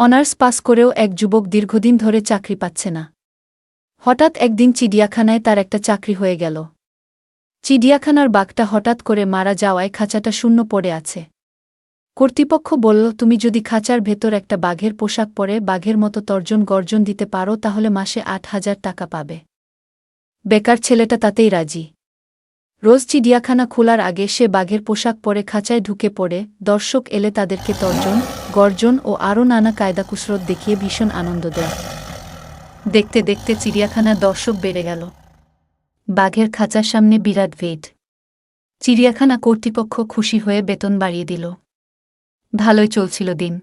Honours pass করেও এক যুবক দীর্ঘদিন ধরে চাকরি পাচ্ছে না। হঠাৎ একদিন চিড়িয়াখানায় তার একটা চাকরি হয়ে গেল। চিড়িয়াখানার বাঘটা হঠাৎ করে মারা যাওয়ায় খাঁচাটা শূন্য পড়ে আছে। কর্তৃপক্ষ বলল, তুমি যদি খাঁচার ভেতর একটা বাঘের পোশাক পরে বাঘের মতো তর্জন গর্জন দিতে পারো, তাহলে মাসে আট হাজার টাকা পাবে। বেকার ছেলেটা তাতেই রাজি। রোজ চিড়িয়াখানা খোলার আগে সে বাঘের পোশাক পরে খাঁচায় ঢুকে পড়ে, দর্শক এলে তাদেরকে তর্জন গর্জন ও আরও নানা কায়দা কুসরত দেখিয়ে ভীষণ আনন্দ দেয়। দেখতে দেখতে চিড়িয়াখানার দর্শক বেড়ে গেল। বাঘের খাঁচার সামনে বিরাট ভেট চিড়িয়াখানা কর্তৃপক্ষ খুশি হয়ে বেতন বাড়িয়ে দিল। ভালোই চলছিল দিন।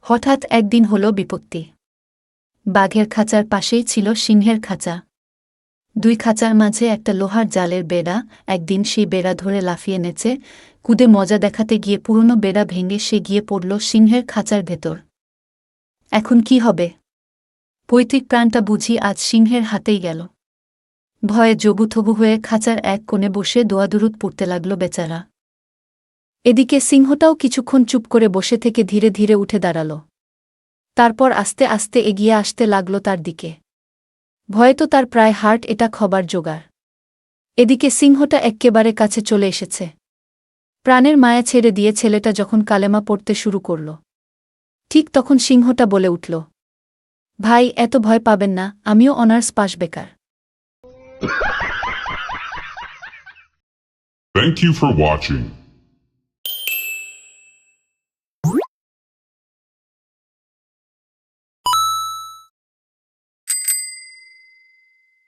হঠাৎ একদিন হল বিপত্তি। বাঘের খাঁচার পাশেই ছিল সিংহের খাঁচা। দুই খাঁচার মাঝে একটা লোহার জালের বেড়া একদিন সেই বেড়া ধরে লাফিয়ে নেচে, কুদে মজা দেখাতে গিয়ে পুরনো বেড়া ভেঙে সে গিয়ে পড়ল সিংহের খাঁচার ভেতর। এখন কি হবে? পৈতৃক প্রাণটা বুঝি আজ সিংহের হাতেই গেল। ভয়ে জবুথবু হয়ে খাঁচার এক কোণে বসে দোয়াদুরুদ পড়তে লাগল বেচারা। এদিকে সিংহটাও কিছুক্ষণ চুপ করে বসে থেকে ধীরে ধীরে উঠে দাঁড়াল। তারপর আস্তে আস্তে এগিয়ে আসতে লাগল তার দিকে। ভয়ে তো তার প্রায় হার্ট এটা খবার জোগাড়। এদিকে সিংহটা এক্কেবারে কাছে চলে এসেছে। প্রাণের মায়া ছেড়ে দিয়ে ছেলেটা যখন কালেমা পড়তে শুরু করল। ঠিক তখন সিংহটা বলে উঠল, ভাই, এত ভয় পাবেন না, আমিও অনার্স পাশ বেকার। Thank you for watching.